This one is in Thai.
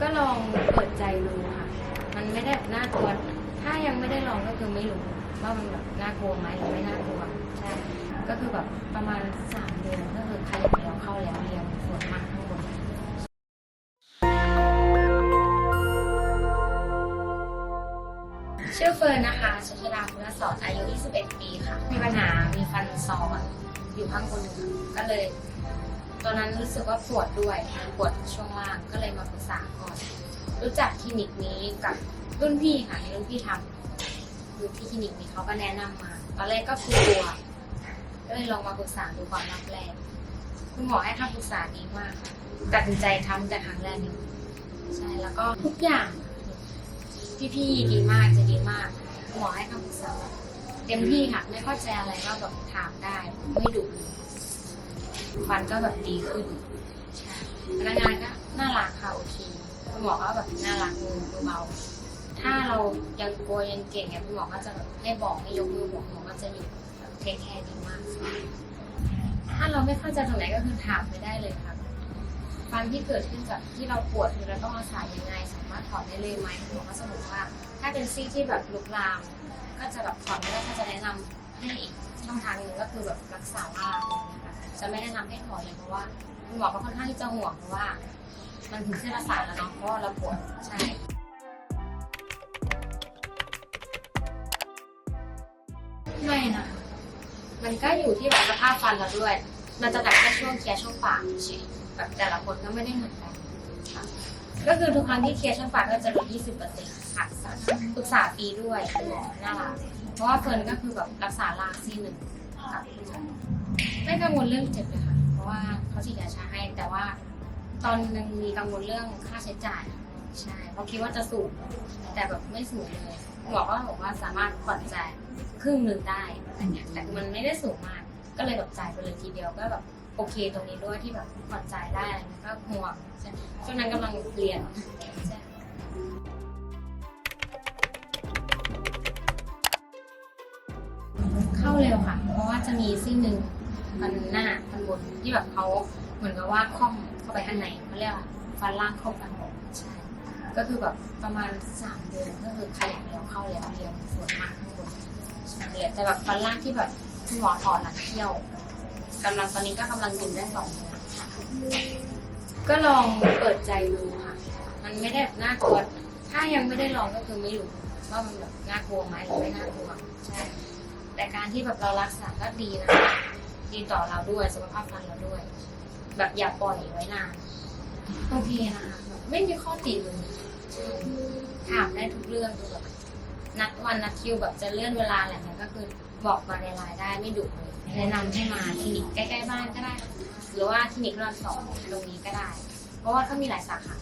ก็ลองเปิดใจดูค่ะ มันไม่ได้น่ากลัว ถ้ายังไม่ได้ลองก็คือไม่รู้ว่ามันแบบน่ากลัวไหมหรือไม่น่ากลัว ใช่ ก็คือแบบประมาณสามเดือนก็คือขยับแล้วเข้าแล้วเรียนส่วนมากข้างบนชื่อเฟิร์นนะคะชัชดาคุณสอนอายุ 21 ปีค่ะ มีปัญหา มีฟันซอนอยู่ข้างบนก็เลย ตอนนั้นรู้สึกว่าปวดด้วยปวดช่วงล่างก็เลยมาปรึกษาก่อน รู้จักคลินิกนี้กับรุ่นพี่ค่ะรุ่นพี่ทำอยู่ที่คลินิกนี้เขาก็แนะนำมา ตอนแรกก็กลัวก็เลยลองมาปรึกษาดูก่อนรอบแรกคุณหมอให้คำปรึกษาดีมากค่ะตัดสินใจทำแต่ครั้งแรกนี้ใช่แล้วก็ทุกอย่างพี่ๆดีมากจะดีมากหมอให้คำปรึกษาเต็มที่ค่ะไม่เข้าใจอะไรก็แบบถามได้ไม่ดุ ฟันก็แบบดีขึ้นใช่พนักงานก็น่ารักค่ะโอเคคุณหมอก็แบบน่ารักมือมือเบาถ้าเรายังกลัวยังเก่งเนี่ยคุณหมอก็จะแบบให้บอกให้ยกมือบอกหมอก็จะอยู่แบบเทคแคร์ดีมาก ถ้าเราไม่เข้าใจตรงไหนก็คือถามไปได้เลยค่ะฟันที่เกิดขึ้นจากที่เราปวดคือเราต้องรักษายังไง สามารถถอนได้เลยไหมคุณหมอก็จะบอกว่า ถ้าเป็นซี่ที่แบบลุกลาม ก็จะแบบถอนไม่ได้ก็จะแนะนำให้อีกช่องทางหนึ่งก็คือแบบรักษาล่าง จะไม่แนะนำให้ถอนเลยเพราะว่าคุณหมอก็ค่อนข้างที่จะห่วงเพราะว่า มันถึงเส้นประสาทแล้วเนาะเพราะเราปวดใช่ไม่นะมันก็อยู่ที่แบบสภาพฟันเราด้วย มันจะแบบแค่ช่วงเคลียร์ช่องปากเฉยแบบแต่ละคนก็ไม่ได้เหมือนกันก็คือทุกครั้งที่เคลียร์ช่องปากก็จะลด20%ค่ะปรึกษาฟรีด้วยหมอน่ารักเพราะว่าเฟิร์นก็คือแบบรักษาลากซี่หนึ่ง ค่ะไม่กังวลเรื่องเจ็บเลยค่ะ เพราะว่าเขาฉีดยาชาให้ แต่ว่า ตอนนึงมีกังวลเรื่องค่าใช้จ่าย ใช่เพราะคิดว่าจะสูงแต่แบบไม่สูงเลยหมอก็บอกว่าสามารถผ่อนจ่ายครึ่งหนึ่งได้อะไรเงี้ยแต่มันไม่ได้สูงมาก ก็เลยแบบจ่ายไปเลยทีเดียวก็แบบโอเคตรงนี้ด้วยที่แบบผ่อนจ่ายได้อะไรเงี้ยก็ห่วงใช่ช่วงนั้นกำลังเรียนใช่ จะมีซี่หนึ่งฟันหน้าฟันบนที่แบบเขาเหมือนกับว่าคล่อมเข้าไปข้างในเขาเรียกว่าฟันล่างเข้าฟันบนใช่ก็คือแบบประมาณสามเดือนก็คือขยับแล้วเข้าแล้วเรียนส่วนมากข้างบนใช่เลยแต่แบบฟันล่างที่แบบคุณหมอถอดหลังเที่ยวกำลังตอนนี้ก็กำลังกินได้สองเดือนก็ลองเปิดใจดูค่ะ มันไม่ได้แบบน่ากลัว ถ้ายังไม่ได้ลองก็คือไม่รู้ว่ามันแบบน่ากลัวไหมหรือไม่น่ากลัว ใช่ แต่การที่แบบเรารักษาก็ดีนะคะดีต่อเราด้วยสุขภาพฟันเราด้วย แบบอย่าปล่อยไว้นานโอเคนะคะแบบไม่มีข้อติเลยถามได้ทุกเรื่องคือแบบนัดวันนัดคิวแบบจะเลื่อนเวลาอะไรก็คือบอกมาในไลน์ได้ไม่ดุเลยแนะนำให้มาคลินิกใกล้ๆบ้านก็ได้ หรือว่าคลินิกรอนสองตรงนี้ก็ได้ เพราะว่าเขามีหลายสาขา